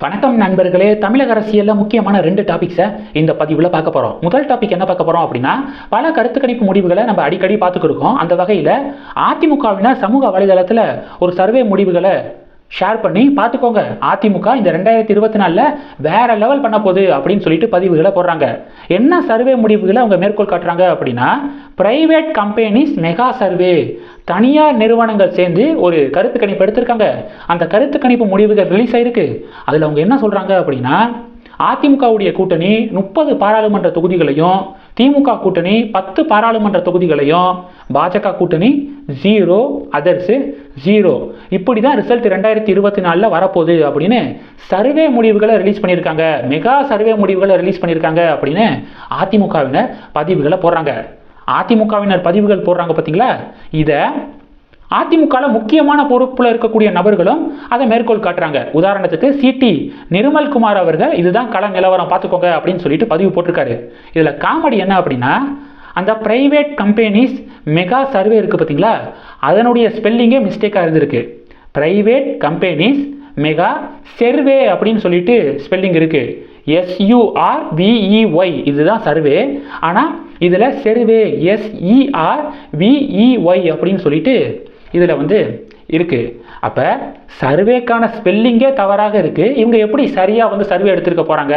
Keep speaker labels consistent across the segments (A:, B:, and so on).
A: வணக்கம் நண்பர்களே. தமிழக அரசியலில் முக்கியமான ரெண்டு டாபிக்ஸை இந்த பதிவில் பார்க்க போகிறோம் முதல் டாபிக் என்ன பார்க்க போகிறோம் அப்படின்னா பல கருத்து கணிப்பு முடிவுகளை நம்ம அடிக்கடி பார்த்துக்கிருக்கோம் அந்த வகையில் அதிமுகவினர் சமூக வலைதளத்தில் ஒரு சர்வே முடிவுகளை ஷேர் பண்ணி பார்த்துக்கோங்க. அதிமுக இந்த ரெண்டாயிரத்தி இருபத்தி நாலில் வேற லெவல் பண்ண போகுது அப்படின்னு சொல்லிட்டு பதிவுகளை போடுறாங்க. என்ன சர்வே முடிவுகளை அவங்க மேற்கோள் காட்டுறாங்க அப்படின்னா பிரைவேட் கம்பெனிஸ் மெகா சர்வே தனியார் நிறுவனங்கள் சேர்ந்து ஒரு கருத்து கணிப்பு எடுத்திருக்காங்க. அந்த கருத்து கணிப்பு முடிவுகள் ரிலீஸ் ஆயிருக்கு. அதில் அவங்க என்ன சொல்கிறாங்க அப்படின்னா அதிமுகவுடைய கூட்டணி முப்பது பாராளுமன்ற தொகுதிகளையும் திமுக கூட்டணி பத்து பாராளுமன்ற தொகுதிகளையும் பாஜக கூட்டணி ஜீரோ அதர்ஸு ஜீரோ இப்படி தான் ரிசல்ட் ரெண்டாயிரத்தி இருபத்தி நாலில் வரப்போகுது அப்படின்னு சர்வே முடிவுகளை ரிலீஸ் பண்ணியிருக்காங்க. மெகா சர்வே முடிவுகளை ரிலீஸ் பண்ணியிருக்காங்க அப்படின்னு அதிமுகவினர் பதிவுகளை போடுறாங்க. அதிமுகவினர் பதிவுகள் போடுறாங்க பார்த்தீங்களா? இதை அதிமுகவில் முக்கியமான பொறுப்பில் இருக்கக்கூடிய நபர்களும் அதை மேற்கோள் காட்டுறாங்க. உதாரணத்துக்கு சிடி நிர்மல்குமார் அவர்கள் இதுதான் கள நிலவரம் பார்த்துக்கோங்க அப்படின்னு சொல்லிட்டு பதிவு போட்டிருக்காரு. இதில் காமெடி என்ன அப்படின்னா அந்த ப்ரைவேட் கம்பெனிஸ் மெகா சர்வே இருக்குது பார்த்தீங்களா? அதனுடைய ஸ்பெல்லிங்கே மிஸ்டேக்காக இருந்திருக்கு. ப்ரைவேட் கம்பெனிஸ் மெகா சர்வே அப்படின்னு சொல்லிட்டு ஸ்பெல்லிங் இருக்குது எஸ்யூஆர் விஇஒய் இதுதான் சர்வே ஆனால் இதில் செர்வே எஸ்இஆர் விஇஒய் அப்படின்னு சொல்லிட்டு இதில் வந்து இருக்குது அப்போ சர்வேக்கான ஸ்பெல்லிங்கே தவறாக இருக்குது இவங்க எப்படி சரியாக வந்து சர்வே எடுத்திருக்க போகிறாங்க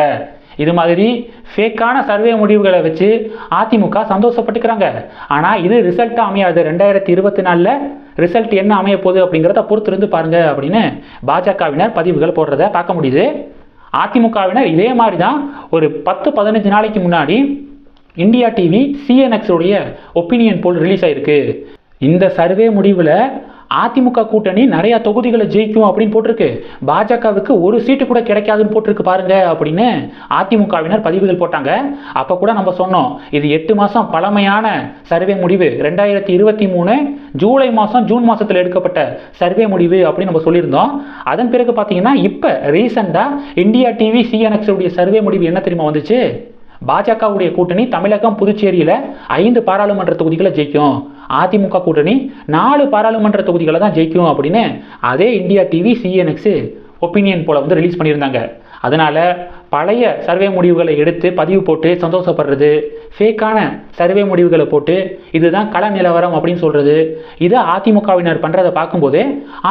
A: இது மாதிரி ஃபேக்கான சர்வே முடிவுகளை வச்சு அதிமுக சந்தோஷப்பட்டுக்கிறாங்க. ஆனால் இது ரிசல்ட்டாக அமையாது. ரெண்டாயிரத்தி இருபத்தி நாலில் ரிசல்ட் என்ன அமைய போகுது அப்படிங்கிறத பொறுத்திருந்து பாருங்கள் அப்படின்னு பாஜகவினர் பதிவுகள் போடுறத பார்க்க முடியுது. அதிமுகவினர் இதே மாதிரி தான் ஒரு பத்து பதினஞ்சு நாளைக்கு முன்னாடி இந்தியா டிவி சிஎன்எக்ஸோடைய ஒப்பீனியன் போல் ரிலீஸ் ஆயிருக்கு. இந்த சர்வே முடிவில் அதிமுக கூட்டணி நிறைய தொகுதிகளை ஜெயிக்கும் அப்படின்னு போட்டிருக்கு. பாஜகவுக்கு ஒரு சீட்டு கூட கிடைக்காதுன்னு போட்டிருக்கு பாருங்க அப்படின்னு அதிமுகவினர் பதிவுகள் போட்டாங்க. அப்போ கூட நம்ம சொன்னோம் இது எட்டு மாதம் பழமையான சர்வே முடிவு. ரெண்டாயிரத்தி இருபத்தி மூணு ஜூலை மாதம் ஜூன் மாதத்தில் எடுக்கப்பட்ட சர்வே முடிவு அப்படின்னு நம்ம சொல்லியிருந்தோம். அதன் பிறகு பார்த்தீங்கன்னா இப்போ ரீசெண்டாக இந்தியா டிவி சிஎன்எக்ஸுடைய சர்வே முடிவு என்ன தெரியுமா வந்துச்சு? பாஜகவுடைய கூட்டணி தமிழகம் புதுச்சேரியில் ஐந்து பாராளுமன்ற தொகுதிகளை ஜெயிக்கும். அதிமுக கூட்டணி நாலு பாராளுமன்ற தொகுதிகளை தான் ஜெயிக்கும் அப்படின்னு அதே இந்தியா டிவி சிஎன்எக்ஸ் ஒப்பீனியன் போல வந்து ரிலீஸ் பண்ணியிருந்தாங்க. அதனால் பழைய சர்வே முடிவுகளை எடுத்து பதிவு போட்டு சந்தோஷப்படுறது ஃபேக்கான சர்வே முடிவுகளை போட்டு இதுதான் கள நிலவரம் அப்படின்னு சொல்கிறது இதை அதிமுகவினர் பண்ணுறதை பார்க்கும்போது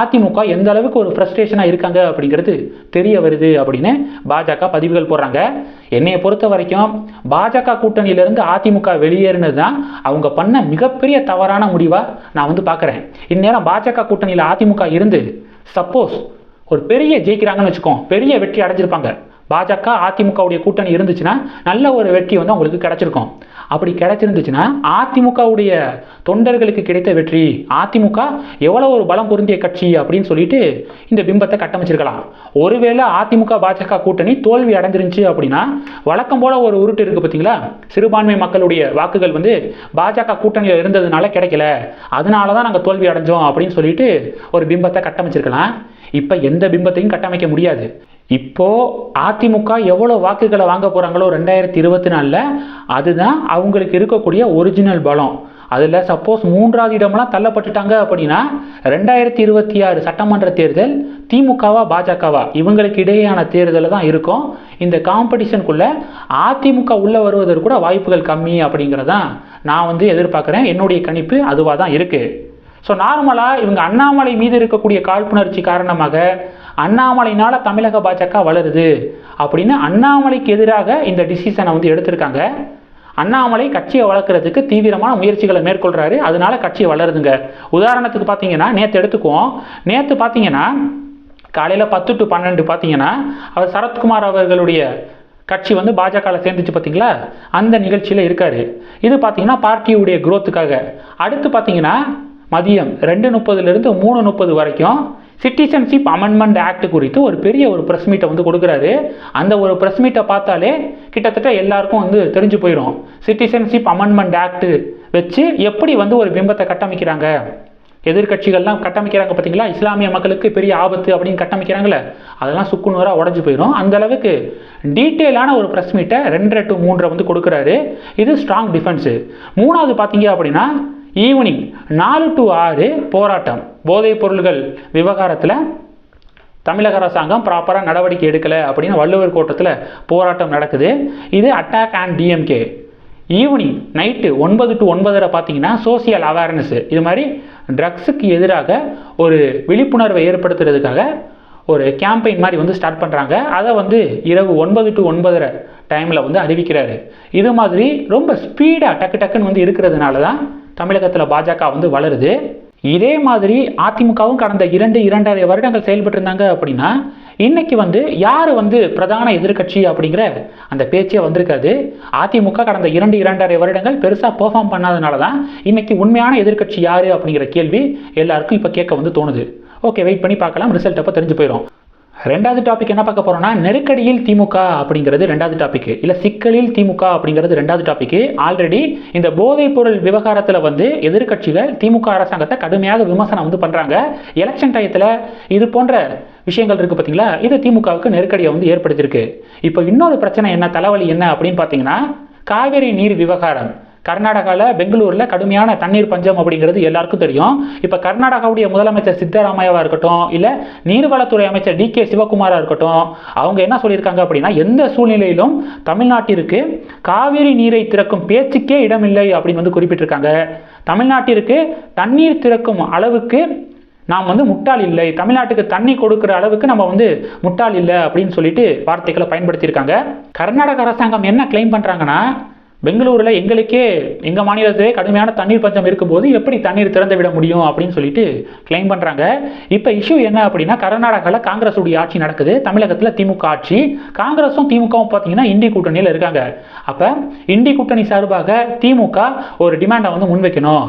A: அதிமுக எந்த அளவுக்கு ஒரு ஃப்ரஸ்ட்ரேஷனாக இருக்காங்க அப்படிங்கிறது தெரிய வருது அப்படின்னு பாஜக பதிவுகள் போடுறாங்க. என்னையை பொறுத்த வரைக்கும் பாஜக கூட்டணியிலிருந்து அதிமுக வெளியேறினது தான் அவங்க பண்ண மிகப்பெரிய தவறான முடிவாக நான் வந்து பார்க்குறேன். இந்நேரம் பாஜக கூட்டணியில் அதிமுக இருந்து சப்போஸ் ஒரு பெரிய ஜெயிக்கிறாங்கன்னு வச்சுக்கோம். பெரிய வெற்றி அடைஞ்சிருப்பாங்க. பாஜக அதிமுகவுடைய கூட்டணி இருந்துச்சுன்னா நல்ல ஒரு வெற்றி வந்து அவங்களுக்கு கிடைச்சிருக்கும். அப்படி கிடைச்சிருந்துச்சுன்னா அதிமுகவுடைய தொண்டர்களுக்கு கிடைத்த வெற்றி அதிமுக எவ்வளோ ஒரு பலம் பொருந்திய கட்சி அப்படின்னு சொல்லிட்டு இந்த பிம்பத்தை கட்டமைச்சிருக்கலாம். ஒருவேளை அதிமுக பாஜக கூட்டணி தோல்வி அடைஞ்சிருந்துச்சு அப்படின்னா வழக்கம் போல ஒரு உருட்டு இருக்குது பார்த்தீங்களா சிறுபான்மை மக்களுடைய வாக்குகள் வந்து பாஜக கூட்டணியில் இருந்ததுனால கிடைக்கல. அதனால தான் நாங்கள் தோல்வி அடைஞ்சோம் அப்படின்னு சொல்லிட்டு ஒரு பிம்பத்தை கட்டமைச்சிருக்கலாம். இப்போ எந்த பிம்பத்தையும் கட்டமைக்க முடியாது. இப்போ அதிமுக எவ்வளோ வாக்குகளை வாங்க போகிறாங்களோ ரெண்டாயிரத்தி இருபத்தி நாலில் அதுதான் அவங்களுக்கு இருக்கக்கூடிய ஒரிஜினல் பலம். அதில் சப்போஸ் மூன்றாவது இடம்லாம் தள்ளப்பட்டுட்டாங்க அப்படின்னா ரெண்டாயிரத்தி இருபத்தி ஆறு சட்டமன்ற தேர்தல் திமுகவா பாஜகவா? இவங்களுக்கு இடையேயான தேர்தலில் தான் இருக்கும். இந்த காம்படிஷனுக்குள்ளே அதிமுக உள்ளே வருவதற்கு கூட வாய்ப்புகள் கம்மி அப்படிங்கிறதான் நான் வந்து எதிர்பார்க்குறேன். என்னுடைய கணிப்பு அதுவாக தான் இருக்குது ஸோ நார்மலாக இவங்க அண்ணாமலை மீது இருக்கக்கூடிய காழ்ப்புணர்ச்சி காரணமாக அண்ணாமலைனால தமிழக பாஜக வளருது அப்படின்னு அண்ணாமலைக்கு எதிராக இந்த டிசிஷனை வந்து எடுத்திருக்காங்க. அண்ணாமலை கட்சியை வளர்க்குறதுக்கு தீவிரமான முயற்சிகளை மேற்கொள்கிறாரு அதனால கட்சி வளருதுங்க. உதாரணத்துக்கு பார்த்தீங்கன்னா நேற்று எடுத்துக்குவோம். நேற்று பார்த்தீங்கன்னா காலையில் பத்து டு பன்னெண்டு பார்த்தீங்கன்னா அவர் சரத்குமார் அவர்களுடைய கட்சி வந்து பாஜகவில் சேர்ந்துச்சு பார்த்தீங்களா? அந்த நிகழ்ச்சியில் இருக்கார். இது பார்த்தீங்கன்னா பார்ட்டியுடைய குரோத்துக்காக அடுத்து பார்த்தீங்கன்னா மதியம் ரெண்டு முப்பதுலேருந்து மூணு முப்பது வரைக்கும் சிட்டிசன்ஷிப் அமெண்ட்மெண்ட் ஆக்ட் குறித்து ஒரு பெரிய ஒரு ப்ரெஸ் மீட்டை வந்து கொடுக்குறாரு. அந்த ஒரு ப்ரெஸ் மீட்டை பார்த்தாலே கிட்டத்தட்ட எல்லாருக்கும் வந்து தெரிஞ்சு போயிடும் சிட்டிசன்ஷிப் அமெண்ட்மெண்ட் ஆக்ட் வச்சு எப்படி வந்து ஒரு பிம்பத்தை கட்டமைக்கிறாங்க? எதிர்கட்சிகள்லாம் கட்டமைக்கிறாங்க பார்த்தீங்களா? இஸ்லாமிய மக்களுக்கு பெரிய ஆபத்து அப்படின்னு கட்டமைக்கிறாங்களே அதெல்லாம் சுக்குநூறாக உடஞ்சி போயிடும் அந்த அளவுக்கு டீட்டெயிலான ஒரு ப்ரெஸ் மீட்டை ரெண்டரை டு மூன்றரை வந்து கொடுக்குறாரு. இது ஸ்ட்ராங் டிஃபென்ஸு மூணாவது பார்த்தீங்க அப்படின்னா ஈவினிங் நாலு டு ஆறு போராட்டம். போதைப் பொருள்கள் விவகாரத்தில் தமிழக அரசாங்கம் ப்ராப்பராக நடவடிக்கை எடுக்கலை அப்படின்னு வள்ளுவர் கோட்டத்தில் போராட்டம் நடக்குது. இது attack and DMK evening night ஒன்பது டு ஒன்பதரை பார்த்தீங்கன்னா சோசியல் அவேர்னஸ் இது மாதிரி ட்ரக்ஸுக்கு எதிராக ஒரு விழிப்புணர்வை ஏற்படுத்துறதுக்காக ஒரு கேம்பெயின் மாதிரி வந்து ஸ்டார்ட் பண்ணுறாங்க அதை வந்து இரவு ஒன்பது டு ஒன்பதரை டைமில் வந்து அறிவிக்கிறாரு. இது மாதிரி ரொம்ப ஸ்பீடாக டக்கு டக்குன்னு வந்து இருக்கிறதுனால தான் தமிழகத்தில் பாஜக வந்து வளருது. இதே மாதிரி அதிமுகவும் கடந்த இரண்டு இரண்டரை வருடங்கள் செயல்பட்டு இருந்தாங்க அப்படின்னா இன்னைக்கு வந்து யார் வந்து பிரதான எதிர்க்கட்சி அப்படிங்கிற அந்த பேச்சே வந்திருக்காது. அதிமுக கடந்த இரண்டு இரண்டரை வருடங்கள் பெருசாக பெர்ஃபார்ம் பண்ணாதனால தான் இன்னைக்கு உண்மையான எதிர்க்கட்சி யார் அப்படிங்கிற கேள்வி எல்லாருக்கும் இப்போ கேட்க வந்து தோணுது. ஓகே வெயிட் பண்ணி பார்க்கலாம். ரிசல்ட் அப்போ தெரிஞ்சு போயிடும் ரெண்டாவது டாபிக் என்ன பார்க்க போறோம்னா நெருக்கடியில் திமுக அப்படிங்கிறது ரெண்டாவது டாபிக் இல்ல சிக்கலில் திமுக அப்படிங்கிறது ரெண்டாவது டாபிக் ஆல்ரெடி இந்த போதைப் பொருள் விவகாரத்துல வந்து எதிர்க்கட்சிகள் திமுக அரசாங்கத்தை கடுமையாக விமர்சனம் வந்து பண்றாங்க. எலெக்ஷன் டயத்துல இது போன்ற விஷயங்கள் இருக்குது பார்த்தீங்களா இது திமுகவுக்கு நெருக்கடியை வந்து ஏற்படுத்தியிருக்கு. இப்போ இன்னொரு பிரச்சனை என்ன தலைவலி என்ன அப்படின்னு பார்த்தீங்கன்னா காவிரி நீர் விவகாரம். கர்நாடகாவில் பெங்களூரில் கடுமையான தண்ணீர் பஞ்சம் அப்படிங்கிறது எல்லாருக்கும் தெரியும். இப்போ கர்நாடகாவுடைய முதலமைச்சர் சித்தராமையாவாக இருக்கட்டும் இல்லை நீர்வளத்துறை அமைச்சர் டி கே சிவகுமாராக இருக்கட்டும் அவங்க என்ன சொல்லியிருக்காங்க அப்படின்னா எந்த சூழ்நிலையிலும் தமிழ்நாட்டிற்கு காவிரி நீரை திறக்கும் பேச்சுக்கே இடமில்லை அப்படின்னு வந்து குறிப்பிட்டிருக்காங்க. தமிழ்நாட்டிற்கு தண்ணீர் திறக்கும் அளவுக்கு நாம் வந்து முட்டாள் இல்லை. தமிழ்நாட்டுக்கு தண்ணி கொடுக்குற அளவுக்கு நம்ம வந்து முட்டாள் இல்லை அப்படின்னு சொல்லிட்டு வார்த்தைகளை பயன்படுத்தியிருக்காங்க. கர்நாடக அரசாங்கம் என்ன கிளைம் பண்ணுறாங்கன்னா பெங்களூரில் எங்களுக்கே எங்கள் மாநிலத்திலே கடுமையான தண்ணீர் பஞ்சம் இருக்கும்போது எப்படி தண்ணீர் திறந்து விட முடியும் அப்படின்னு சொல்லிட்டு கிளைம் பண்ணுறாங்க இப்போ இஷ்யூ என்ன அப்படின்னா கர்நாடகாவில் காங்கிரஸ் உடைய ஆட்சி நடக்குது. தமிழகத்தில் திமுக ஆட்சி. காங்கிரஸும் திமுகவும் பார்த்தீங்கன்னா இந்தி கூட்டணியில் இருக்காங்க. அப்போ இந்தி கூட்டணி சார்பாக திமுக ஒரு டிமாண்டை வந்து முன்வைக்கணும்.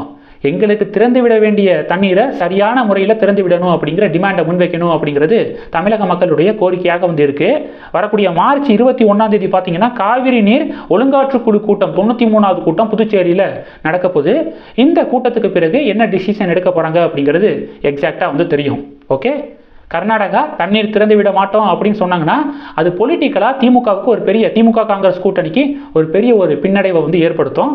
A: எங்களுக்கு திறந்து விட வேண்டிய தண்ணீரை சரியான முறையில் திறந்து விடணும் அப்படிங்கிற டிமாண்டை முன்வைக்கணும் அப்படிங்கிறது தமிழக மக்களுடைய கோரிக்கையாக வந்து இருக்கு வரக்கூடிய மார்ச் இருபத்தி ஒன்றாம் தேதி பார்த்தீங்கன்னா காவிரி நீர் ஒழுங்காற்று குழு கூட்டம் தொண்ணூற்றி மூணாவது கூட்டம் புதுச்சேரியில் நடக்க போகுது. இந்த கூட்டத்துக்கு பிறகு என்ன டிசிஷன் எடுக்க போகிறாங்க அப்படிங்கிறது எக்ஸாக்டாக வந்து தெரியும். ஓகே கர்நாடகா தண்ணீர் திறந்து விட மாட்டோம் அப்படின்னு சொன்னாங்கன்னா அது பொலிட்டிக்கலாக திமுகவுக்கு ஒரு பெரிய திமுக காங்கிரஸ் கூட்டணிக்கு ஒரு பெரிய ஒரு பின்னடைவை வந்து ஏற்படுத்தும்.